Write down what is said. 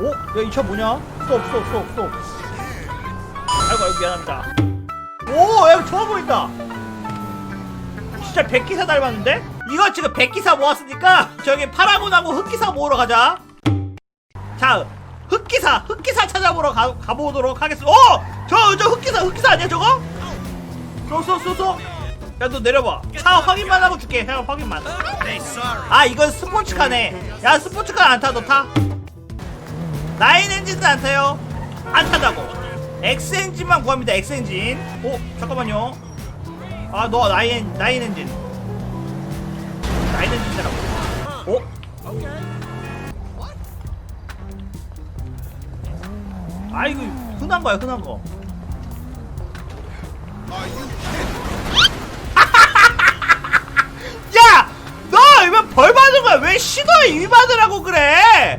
오? 야 이 차 뭐냐? 스톱 스톱 스톱 스톱 아이고 아이고 미안합니다 오! 야 좋아 보인다 진짜 백기사 닮았는데? 이거 지금 백기사 모았으니까 저기 파라곤하고 흑기사 모으러 가자 자 흑기사 흑기사 찾아보러 가, 가보도록 하겠습니다 어! 저, 저 흑기사 흑기사 아니야 저거? 쏘 쏘 쏘 쏘 야 너 내려봐 차 확인만 하고 줄게 차 확인만 아 이건 스포츠카네 야 스포츠카 안 타 너 타? 나인 엔진은 안 타요. 안 타자고. X 엔진만 구합니다 X 엔진. 오 잠깐만요. 아 너 나인 나인 엔진. 나인 엔진이라고. 어? 아 이거 흔한 거야 흔한 거. 야! 너 이번 벌 받은 거야? 왜 신호에 위반을 하고 그래